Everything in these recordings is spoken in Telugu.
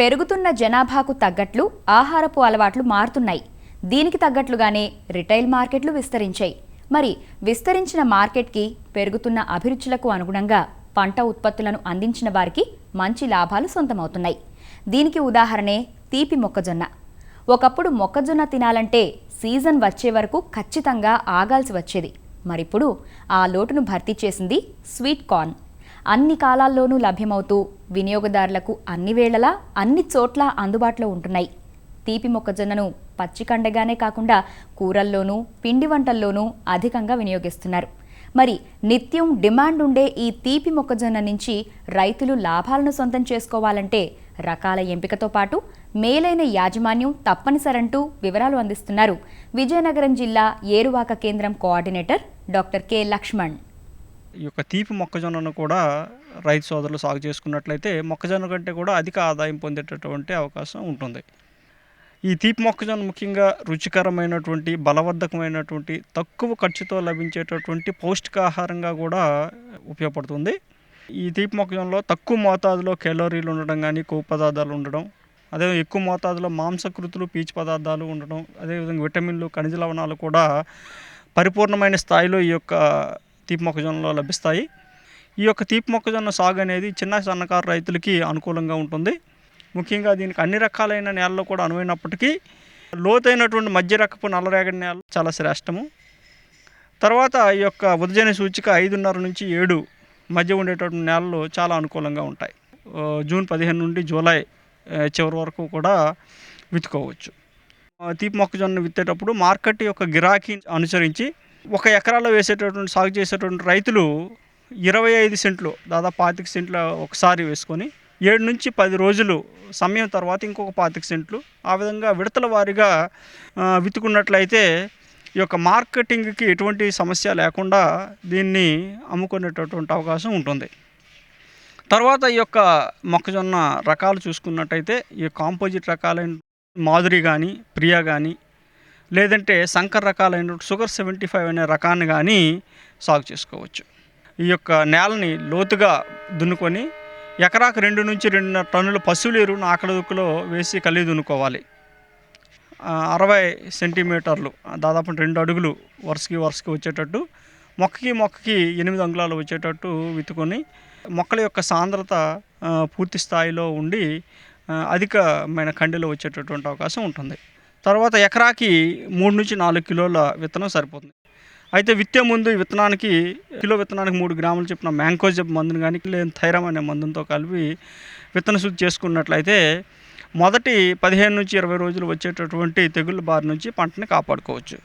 పెరుగుతున్న జనాభాకు తగ్గట్లు ఆహారపు అలవాట్లు మారుతున్నాయి. దీనికి తగ్గట్లుగానే రిటైల్ మార్కెట్లు విస్తరించాయి. మరి విస్తరించిన మార్కెట్కి పెరుగుతున్న అభిరుచులకు అనుగుణంగా పంట ఉత్పత్తులను అందించిన వారికి మంచి లాభాలు సొంతమవుతున్నాయి. దీనికి ఉదాహరణే తీపి మొక్కజొన్న. ఒకప్పుడు మొక్కజొన్న తినాలంటే సీజన్ వచ్చే వరకు ఖచ్చితంగా ఆగాల్సి వచ్చేది. మరిప్పుడు ఆ లోటును భర్తీ చేసింది స్వీట్ కార్న్. అన్ని కాలాల్లోనూ లభ్యమవుతూ వినియోగదారులకు అన్ని వేళలా అన్ని చోట్ల అందుబాటులో ఉంటున్నాయి. తీపి మొక్కజొన్నను పచ్చికండగానే కాకుండా కూరల్లోనూ పిండి వంటల్లోనూ అధికంగా వినియోగిస్తున్నారు. మరి నిత్యం డిమాండ్ ఉండే ఈ తీపి మొక్కజొన్న నుంచి రైతులు లాభాలను సొంతం చేసుకోవాలంటే రకాల ఎంపికతో పాటు మేలైన యాజమాన్యం తప్పనిసరంటూ వివరాలు అందిస్తున్నారు. విజయనగరం జిల్లా ఏరువాక కేంద్రం కోఆర్డినేటర్ డాక్టర్ కె లక్ష్మణ్. ఈ యొక్క తీపి మొక్కజొన్నను కూడా రైతు సోదరులు సాగు చేసుకున్నట్లయితే మొక్కజొన్న కంటే కూడా అధిక ఆదాయం పొందేటటువంటి అవకాశం ఉంటుంది. ఈ తీపి మొక్కజొన్న ముఖ్యంగా రుచికరమైనటువంటి బలవర్ధకమైనటువంటి తక్కువ ఖర్చుతో లభించేటటువంటి పౌష్టికాహారంగా కూడా ఉపయోగపడుతుంది. ఈ తీపి మొక్కజొన్నలో తక్కువ మోతాదులో కెలోరీలు ఉండడం కానీ కొవ్వు పదార్థాలు ఉండడం అదే ఎక్కువ మోతాదులో మాంసకృతులు పీచు పదార్థాలు ఉండడం అదేవిధంగా విటమిన్లు ఖనిజ లవణాలు కూడా పరిపూర్ణమైన స్థాయిలో ఈ యొక్క తీపి మొక్కజొన్నలో లభిస్తాయి. ఈ యొక్క తీపి మొక్కజొన్న సాగు అనేది చిన్న సన్నకారు రైతులకి అనుకూలంగా ఉంటుంది. ముఖ్యంగా దీనికి అన్ని రకాలైన నేలల్లో కూడా అనువైనప్పటికీ లోతైనటువంటి మధ్య రకపు నల్లరేగడి నేల చాలా శ్రేష్టము. తర్వాత ఈ యొక్క ఉదజన సూచిక ఐదున్నర నుంచి ఏడు మధ్య ఉండేటటువంటి నేలలు చాలా అనుకూలంగా ఉంటాయి. జూన్ పదిహేను నుండి జూలై చివరి వరకు కూడా విత్తుకోవచ్చు. తీపి మొక్కజొన్న విత్తేటప్పుడు మార్కెట్ యొక్క గిరాకీ అనుసరించి ఒక ఎకరాలో వేసేటటువంటి సాగు చేసేటువంటి రైతులు ఇరవై ఐదు సెంట్లు దాదాపు పాతిక సెంట్ల ఒకసారి వేసుకొని ఏడు నుంచి పది రోజులు సమయం తర్వాత ఇంకొక పాతిక సెంట్లు ఆ విధంగా విడతల వారీగా విత్తుకున్నట్లయితే ఈ యొక్క మార్కెటింగ్కి ఎటువంటి సమస్య లేకుండా దీన్ని అమ్ముకునేటటువంటి అవకాశం ఉంటుంది. తర్వాత ఈ యొక్క మొక్కజొన్న రకాలు చూసుకున్నట్టయితే ఈ కాంపోజిట్ రకాలైన మాధురి కానీ ప్రియా కానీ లేదంటే సంకర రకాలైన షుగర్ సెవెంటీ ఫైవ్ అనే రకాన్ని కానీ సాగు చేసుకోవచ్చు. ఈ యొక్క నేలని లోతుగా దున్నుకొని ఎకరాకు రెండు నుంచి రెండున్నర టన్నుల పశువుల ఎరువును ఆకలి దుక్కులో వేసి కలిగి దున్నుకోవాలి. అరవై సెంటీమీటర్లు దాదాపు రెండు అడుగులు వరుసకి వరుసకి వచ్చేటట్టు మొక్కకి మొక్కకి ఎనిమిది అంగుళాలు వచ్చేటట్టు విత్తుకొని మొక్కల యొక్క సాంద్రత పూర్తి స్థాయిలో ఉండి అధికమైన కండిలో వచ్చేటటువంటి అవకాశం ఉంటుంది. తర్వాత ఎకరాకి మూడు నుంచి నాలుగు కిలోల విత్తనం సరిపోతుంది. అయితే విత్తే ముందు ఈ విత్తనానికి కిలో విత్తనానికి మూడు గ్రాములు చెప్పిన మ్యాంకోజెబ్ మందును కానీ లేని థైరమ్ అనే మందుతో కలిపి విత్తన శుద్ధి చేసుకున్నట్లయితే మొదటి పదిహేను నుంచి ఇరవై రోజులు వచ్చేటటువంటి తెగుళ్ళ బారి నుంచి పంటని కాపాడుకోవచ్చు.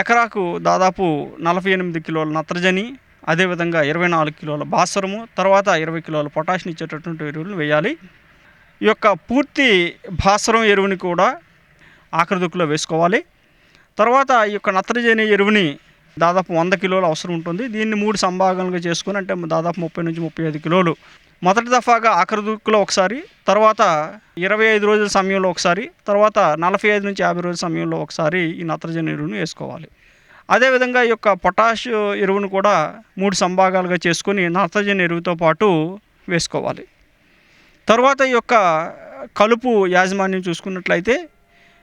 ఎకరాకు దాదాపు నలభై ఎనిమిది కిలోల నత్రజని అదేవిధంగా ఇరవై నాలుగు కిలోల భాస్వరము తర్వాత ఇరవై కిలోల పొటాషియం ఇచ్చేటటువంటి ఎరువులను వేయాలి. ఈ యొక్క పూర్తి భాస్వరం ఎరువుని కూడా ఆఖరి దుక్కులో వేసుకోవాలి. తర్వాత ఈ యొక్క నత్రజని ఎరువుని దాదాపు వంద కిలోలు అవసరం ఉంటుంది. దీన్ని మూడు సంభాగాలుగా చేసుకుని అంటే దాదాపు ముప్పై నుంచి ముప్పై ఐదు కిలోలు. మొదటి దఫాగా ఆఖరి దుక్కులో ఒకసారి తర్వాత ఇరవై ఐదు రోజుల సమయంలో ఒకసారి తర్వాత నలభై ఐదు నుంచి యాభై రోజుల సమయంలో ఒకసారి ఈ నత్రజని ఎరువును వేసుకోవాలి. అదేవిధంగా ఈ యొక్క పొటాష్ ఎరువును కూడా మూడు సంభాగాలుగా చేసుకొని నత్రజని ఎరువుతో పాటు వేసుకోవాలి. తర్వాత ఈ యొక్క కలుపు యాజమాన్యం చూసుకున్నట్లయితే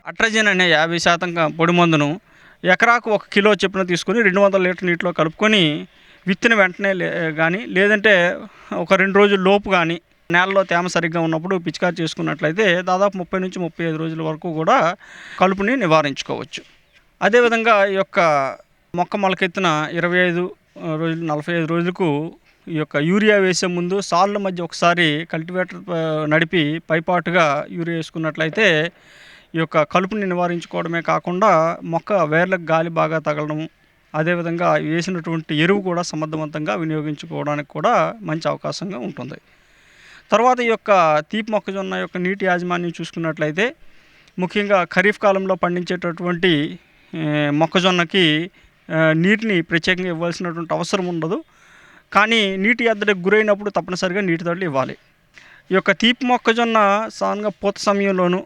అట్రజన్ అనే యాభై శాతం పొడి మందును ఎకరాకు ఒక కిలో చొప్పున తీసుకొని రెండు వందల లీటర్ నీటిలో కలుపుకొని విత్తిన వెంటనే లే కానీ లేదంటే ఒక రెండు రోజుల లోపు కానీ నేలలో తేమ సరిగ్గా ఉన్నప్పుడు పిచికారి చేసుకున్నట్లయితే దాదాపు ముప్పై నుంచి ముప్పై ఐదు రోజుల వరకు కూడా కలుపుని నివారించుకోవచ్చు. అదేవిధంగా ఈ యొక్క మొక్క మొలకెత్తిన ఇరవై ఐదు రోజులు నలభై ఐదు రోజులకు ఈ యొక్క యూరియా వేసే ముందు సాళ్ళ మధ్య ఒకసారి కల్టివేటర్ నడిపి పైపాటుగా యూరియా వేసుకున్నట్లయితే ఈ యొక్క కలుపుని నివారించుకోవడమే కాకుండా మొక్క వేర్లకు గాలి బాగా తగలడం అదేవిధంగా వేసినటువంటి ఎరువు కూడా సమర్థవంతంగా వినియోగించుకోవడానికి కూడా మంచి అవకాశంగా ఉంటుంది. తర్వాత ఈ యొక్క తీపి మొక్కజొన్న యొక్క నీటి యాజమాన్యం చూసుకున్నట్లయితే ముఖ్యంగా ఖరీఫ్ కాలంలో పండించేటటువంటి మొక్కజొన్నకి నీటిని ప్రత్యేకంగా ఇవ్వాల్సినటువంటి అవసరం ఉండదు. కానీ నీటి ఎద్దడికి గురైనప్పుడు తప్పనిసరిగా నీటి తడులు ఇవ్వాలి. ఈ యొక్క తీపి మొక్కజొన్న సాధారణంగా పూత సమయంలోనూ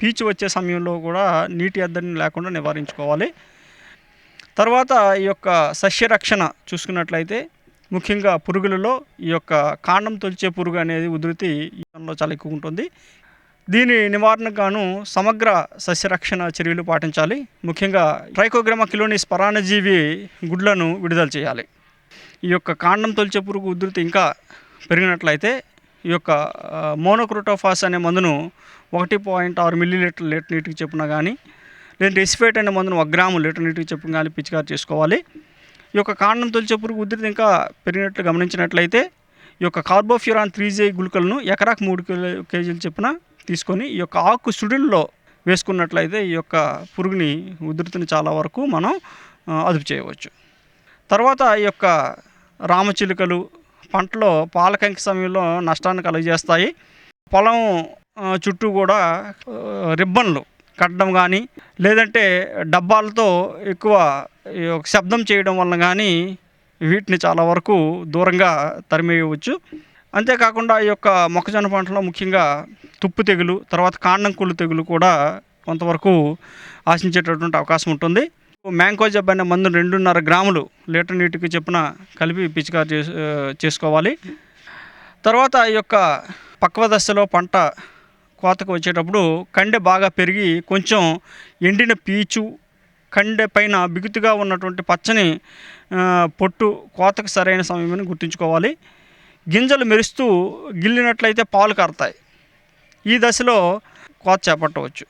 పీచు వచ్చే సమయంలో కూడా నీటి ఎద్దడిని లేకుండా నివారించుకోవాలి. తర్వాత ఈ యొక్క సస్యరక్షణ చూసుకున్నట్లయితే ముఖ్యంగా పురుగులలో ఈ యొక్క కాండం తొలిచే పురుగు అనేది ఉధృతి చాలా ఎక్కువ ఉంటుంది. దీని నివారణకు గాను సమగ్ర సస్యరక్షణ చర్యలు పాటించాలి. ముఖ్యంగా ట్రైకోగ్రామా కిలోనిస్ పరాణజీవి గుడ్లను విడుదల చేయాలి. ఈ యొక్క కాండం తొలిచే పురుగు ఉధృతి ఇంకా పెరిగినట్లయితే ఈ యొక్క మోనోక్రోటోఫాస్ అనే మందును ఒకటి పాయింట్ ఆరు మిల్లీ లీటర్ లీటర్ నీటికి చెప్పున కానీ లేదంటే రెసిఫేట్ అనే మందును ఒక గ్రాము లీటర్ నీటికి చెప్పున కానీ పిచికారి చేసుకోవాలి. ఈ యొక్క కాండం తొలిచే పురుగు ఉధృతి ఇంకా పెరిగినట్లు గమనించినట్లయితే ఈ యొక్క కార్బోఫ్యూరాన్ త్రీ జే గుళికలను ఎకరాకు మూడు కిలో కేజీలు చెప్పున తీసుకొని ఈ యొక్క ఆకు సుడిల్లో వేసుకున్నట్లయితే ఈ యొక్క పురుగుని ఉధృతిని చాలా వరకు మనం అదుపు చేయవచ్చు. తర్వాత ఈ యొక్క రామచిలుకలు పంటలో పాలకంకి సమయంలో నష్టాన్ని కలుగజేస్తాయి. పొలం చుట్టూ కూడా రిబ్బన్లు కట్టడం కానీ లేదంటే డబ్బాలతో ఎక్కువ ఈ యొక్క శబ్దం చేయడం వల్ల కానీ వీటిని చాలా వరకు దూరంగా తరిమేయవచ్చు. అంతేకాకుండా ఈ యొక్క మొక్కజొన్న పంటలో ముఖ్యంగా తుప్పు తెగులు తర్వాత కాండం కుళ్ళు తెగులు కూడా కొంతవరకు ఆశించేటటువంటి అవకాశం ఉంటుంది. మ్యాంకో జబ్ అనే మందు రెండున్నర గ్రాములు లీటర్ నీటికి చెప్పున కలిపి పిచికారి చేసు చేసుకోవాలి. తర్వాత ఈ యొక్క పక్వ దశలో పంట కోతకు వచ్చేటప్పుడు కండె బాగా పెరిగి కొంచెం ఎండిన పీచు కండె పైన బిగుతుగా ఉన్నటువంటి పచ్చని పొట్టు కోతకు సరైన సమయమని గుర్తుంచుకోవాలి. గింజలు మెరుస్తూ గిల్లినట్లయితే పాలు కారుతాయి. ఈ దశలో కోత చేపట్టవచ్చు.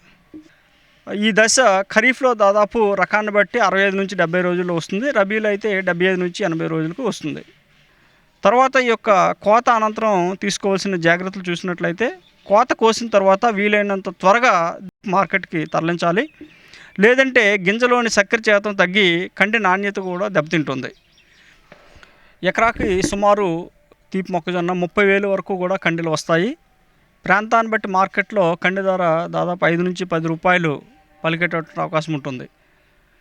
ఈ దశ ఖరీఫ్లో దాదాపు రకాన్ని బట్టి అరవై ఐదు నుంచి డెబ్బై రోజుల్లో వస్తుంది. రబీలో అయితే డెబ్బై ఐదు నుంచి ఎనభై రోజులకు వస్తుంది. తర్వాత ఈ యొక్క కోత అనంతరం తీసుకోవాల్సిన జాగ్రత్తలు చూసినట్లయితే కోత కోసిన తర్వాత వీలైనంత త్వరగా మార్కెట్కి తరలించాలి. లేదంటే గింజలోని చక్కెర శాతం తగ్గి కంటి నాణ్యత కూడా దెబ్బతింటుంది. ఎకరాకి సుమారు తీపి మొక్కజొన్న ముప్పై వేలు వరకు కూడా కండిలు వస్తాయి. ప్రాంతాన్ని బట్టి మార్కెట్లో కండి ధర దాదాపు ఐదు నుంచి పది రూపాయలు పలికేటటువంటి అవకాశం ఉంటుంది.